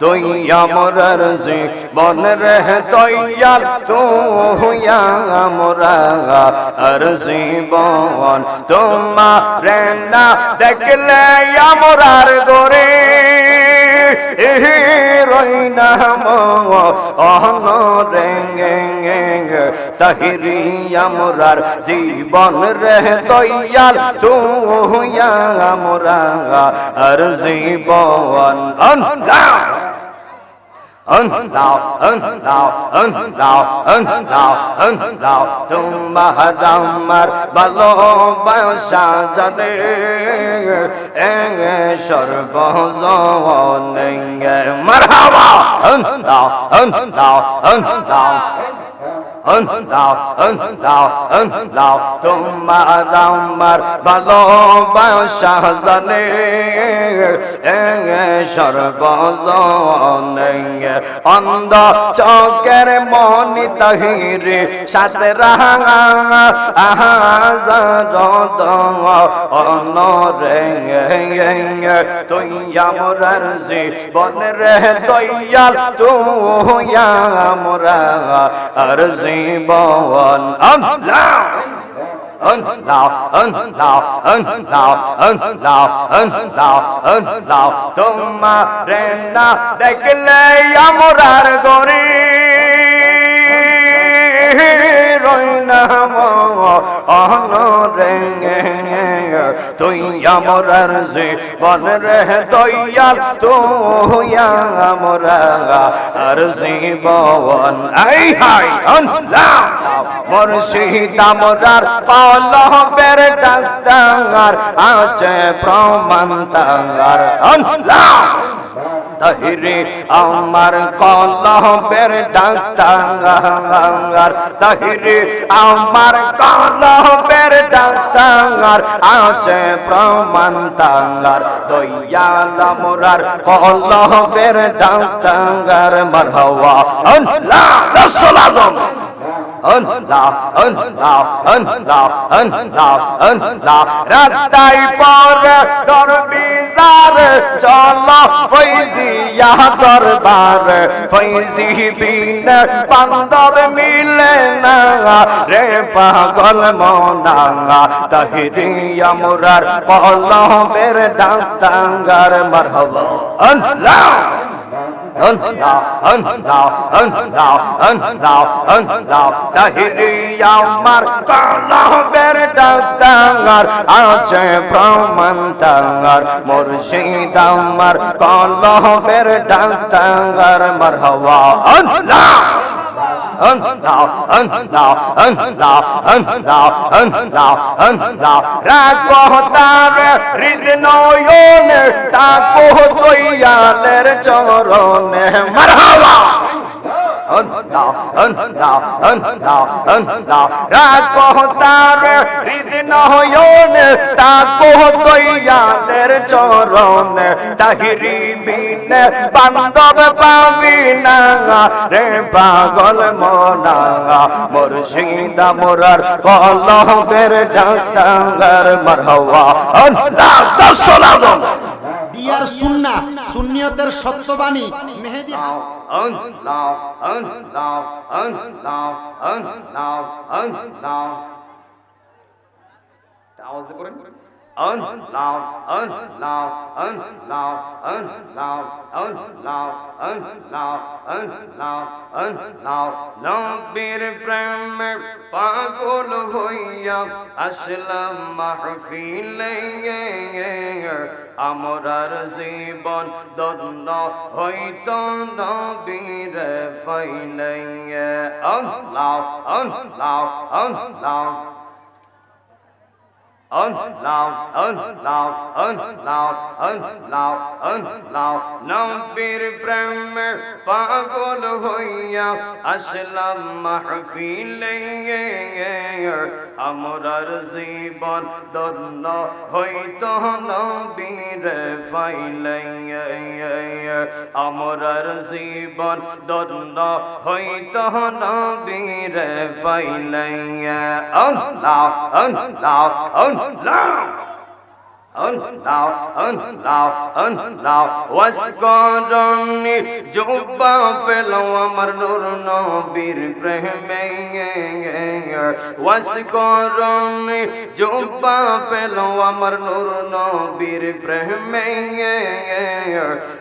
তুইয়া মোরার জীবন রেহ তৈয়া তুইয়া মোরা আর জীবন। তোমার না দেখলে আমরার গরে তাহিরি আমরার জীবন রে তৈয়াল তুইয়া আমরা আর জীবন। তোমার আমার ভালোবাসা জানে সর্বজনে মারহাবা আল্লাহ আল্লাহ আল্লাহ তোমার আমার ভালোবাসা জানে সর্বজনে অন্ধ চকের মনি তহিরে সাথে রাঙা আহা যত অনরে তুই আমরার জীবন রে দয়াল তুই আমরা আর জীবন জীবন তোমার না দেখলে আমার গরিব। রইনাম অনরে তুই আমরার জীবন রে দয়াল, তুই আমরা আর জীবন। আই হাই আল্লাহ মুর্শিদ আমরার কলবের ডাক্তার আছে প্রমাণ তার আল্লাহ তাহিরে আমার কলবের ডাক্তার তাহিরে আমার কলবের ডাক্তার আছে প্রমাণ তাঙ্গার দয়াল আমরার কলবের ডাক্তার মারহাওয়া আল্লাহ রাসূল আজম। রাস্তায় পর দরবিজার চল ফৈজিয়া দরবার। ফৈজি বিন বান্দর মিলে না রে পাগল মনা। তাহিরি আমরার কলবের ডাক্তাঙ্গার মারহাবা। আল্লাহ আমার কলবের ডাক্তার আছে প্রমাণ তাঙ্গার মুর্শিদ আমার কলবের ডাক্তার মর আল্লাহ রাখব তার হৃদ নয়নে তাকো দয়ালের চরণে মারহাবা আল্লাহ আল্লাহ আল্লাহ আল্লাহ রাখো তার হৃদ নয়ন তাকো দয়ালের চরণে তাহিরি বিন বান্দব পাবি না, রে পাগল মনা মুর্শিদ মোরার কলবের ডাক্তার মারহাওয়া। আল্লাহ দর্শন পিয়ার সুন্না সুন্নিয়তের সত্যবাণী। মেহেদি আওয়াজ দিয়ে করেন unloud, unloud, unloud, unloud, unloud, unloud, unloud, unloud. নবীর প্রেমে পাগল হইয়া আসলাম মাহফিলে আমরার জীবন দন্ন হইত নবীর ফাইলে unloud, unloud, unloud. un loud, un loud, un loud, un loud, un loud. Now be bir prime, pagol hoya aslam mahfile amrar জীবন দন্ন হইতো নবীর ফাইলে আমরার জীবন দন্ন হইতো নবীর ফাইলে un loud, un loud, un জুব্বা আমার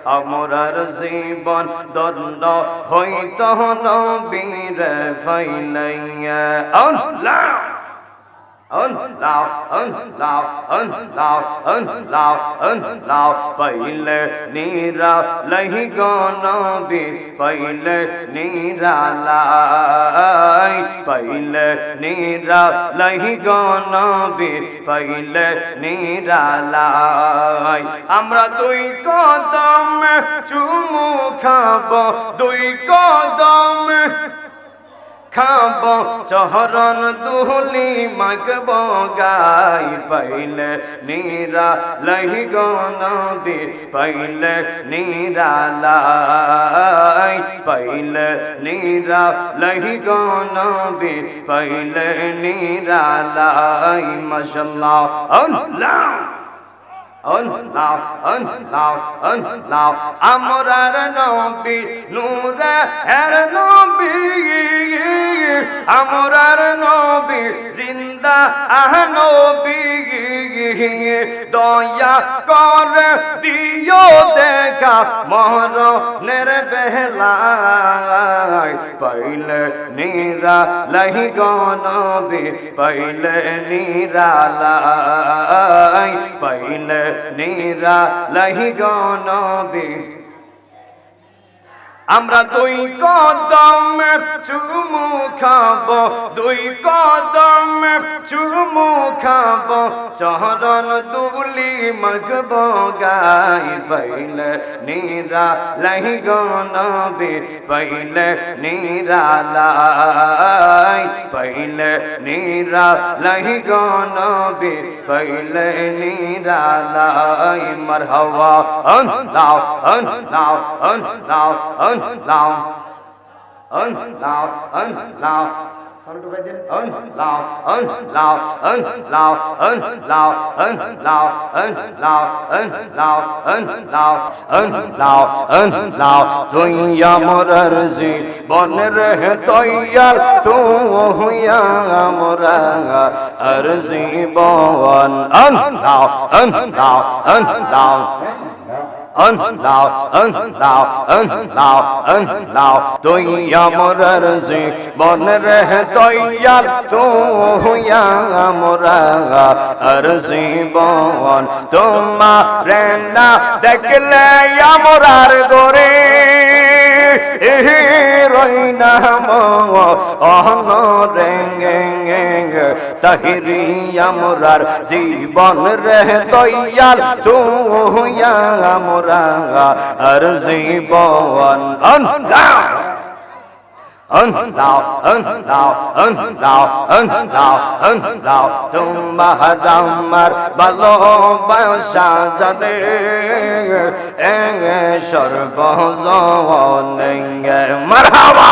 আমরার জীবন দণ্ড হইত নবীর ফাইলাইয়া আল্লাহ ơn lao ơn lao ơn lao ơn lao ơn lao paile nira lahi gona bi paile nira lai paile nira lahi gona bi paile nira lai আমরা দুই কদম চুমু খাব দুই কদম খাব চহরন দুহলি মাগব, গাই পাইলে নীরা লহি গনবি পাইলে নীরা লাই, পাইলে নীরা লহি গনবি পাইলে নীরা লাই, মাশাল্লাহ, আল্লাহ। আমরার নবী নূরে এর নবী আমরার নবী জিন্দা আহ নবী দয়া কর দিও দেখা মরণের বেলায় পাইলে নীরা লহি গনবি পাইলে নীরা লাই পাইলে নীরা লহি গনবি আমরা দুই কদম চুমু খাব, দুই কদম চুমু খাব। চরণ দুলি মগব গাই পাইলে নীরা লহি গনবি পাইলে নীরা লাই পাইলে নীরা লহি গনবি পাইলে নীরা লাই। মারহাওয়া আল্লাহ আল্লাহ আল্লাহ আল্লাহ আল্লাহ আল্লাহ তুই আমার জি বন রে তৈয়ার তু হুয়া আমরা আরজি বন আল্লাহ আল্লাহ আল্লাহ আল্লাহ আল্লাহ আল্লাহ আল্লাহ তুই আমার জি বন রে তৈয়ার তু হুয়া আমরা তোমার না দেখলে আমরার গোরে রইনা অহন তাহিরি আমরার জীবন রে দয়াল তুইয়া আমরা আর জীবন আল্লাহ আল্লাহ আল্লাহ আল্লাহ আল্লাহ আল্লাহ তোমার আমার ভালোবাসা জানে সর্বজনে মারহাবা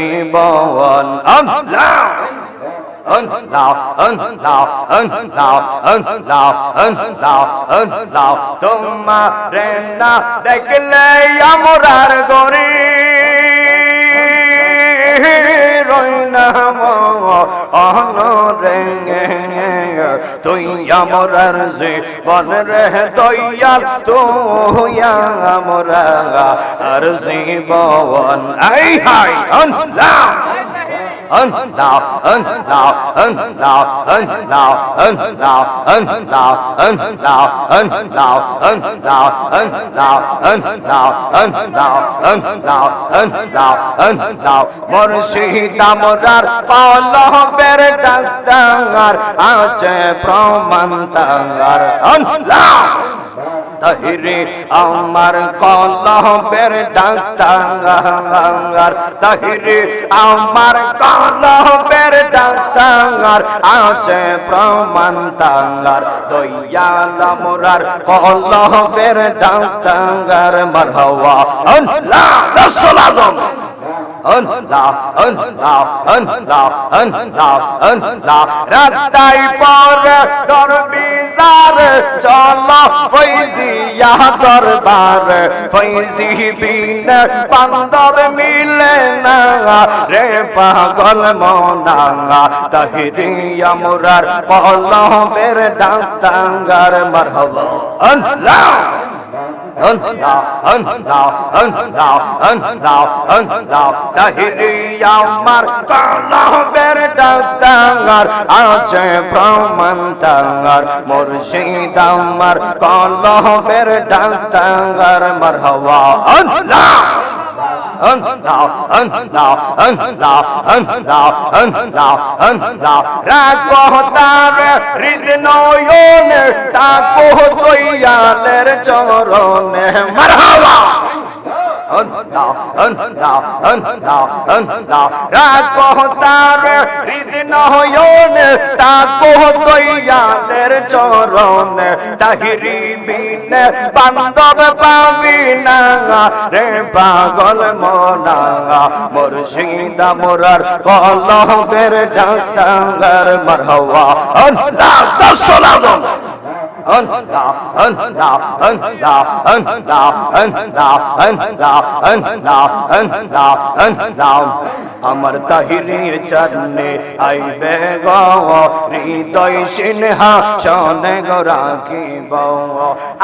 আল্লাহ তোমার না দেখলে আমার গরি রইনাম অনরে তুই আমরার জীবন রে দয়াল তুই আমরা আর জীবন। আই হাই আল্লাহ! মুর্শিদামরার পলবের ডাক্তার আছে প্রমাণ তাঙ্গার তাহিরে আমার কলবের ডাক্তার তাহিরে আমার কল কলবের ডাক্তার আছে প্রমাণ তাঙ্গার দয়াল মোরার কলবের ডাক্তার মারহাওয়া আল্লাহ রাসূল আজম। রাস্তায় পর দরবিজার চলো ফৈজিয়া দরবার। ফৈজি বিন বান্দর মিলে না রে পাগল মনা। তাহিরি আমরার কলবের ডাক্তাঙ্গার মারহাবা। আল্লাহ আমার কলবের ডাক্তার আছে প্রমাণ তাঙ্গার মুর্শিদ আমার কলবের ডাক্তার মারহাবা আল্লাহ রাখব তার হৃদ নয়নে তাকো দয়ালের চরণে মারহাবা আল্লাহ আল্লাহ আল্লাহ আল্লাহ রাখো তার হৃদ নয়ন তাকো দয়ালের চরণে তাহিরি বিন বান্দব পাবি না রে পাগল মনা মুর্শিদ মোরার কলবের ডাক্তার মারহাওয়া আল্লাহ দশল আমার তাহিরে চরণে আইবে গো হৃদয় সিনহা সনে গো রাখিব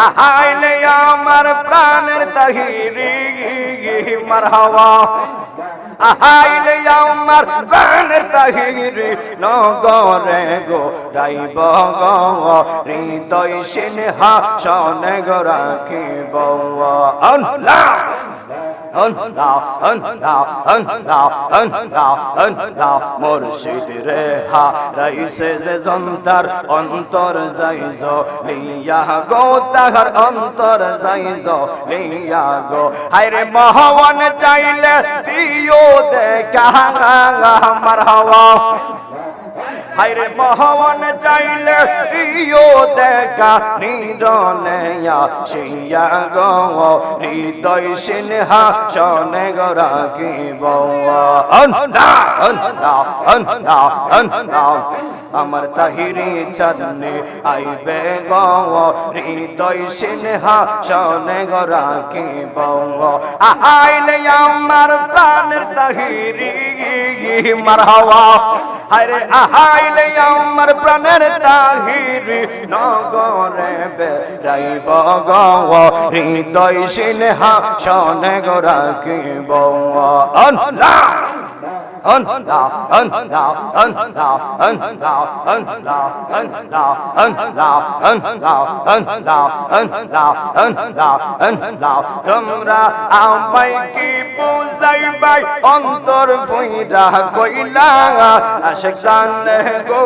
আহাইলে আমার প্রাণের তাহিরি মারহাওয়া আহাইলে আমার প্রাণের তাহিরি, নগরে গো রাইব হৃদয় সিনহা শোনে গো রাখিব রে অন্তর যাইজ, লিয়া গো তাহার অন্তর যাইজ, লিয়া গো। মহাবন চাইলে দিও देखा मरहवा হাইরে মহান চাইলে দিও দেখা নিরনেয়া সিয়া গ, হৃদয় সিনহা সনে গরাকিব আমার তাহিরি চন্নে আইবে গ, হৃদয় সিনহা সনে গরাকিব আইলে আমার প্রাণের তাহিরি মারহাওয়া হাইরে আহাই আহাইলে আমার প্রাণের তাহির নগরে বেড়াইব গো। হৃদয় সিনহা সনে গো রাখিব। তোমরা আমায় কি বুঝাইবাই অন্তর ফুইরা কইলা আশেক জানে গো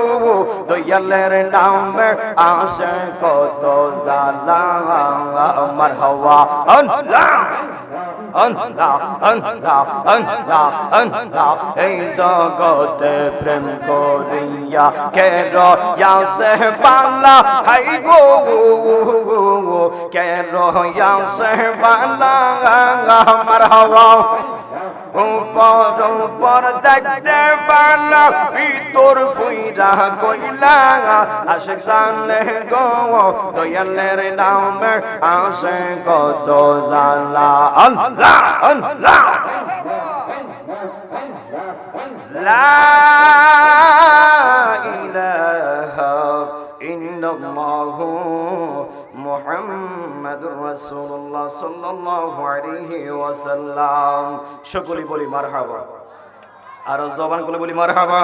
দয়ালের নামে আসে কত জালা আমার হওয়া অন্ধা অন্ধা অন্ধা অন্ধা এই জগতে প্রেম করিয়া কের সে বাংলা হাই গো কের সে বাংলা আমার হওয়া উপর উপর দেখতে পালা ভিতর ফুইরা কইলা আসে জানে গো দয়ালের নামে আসে কত জালা আল্লাহ আল্লাহ لا إله إلا الله সকলে বলি মারহাবা। আরও জবান করে বলি মারহাবা।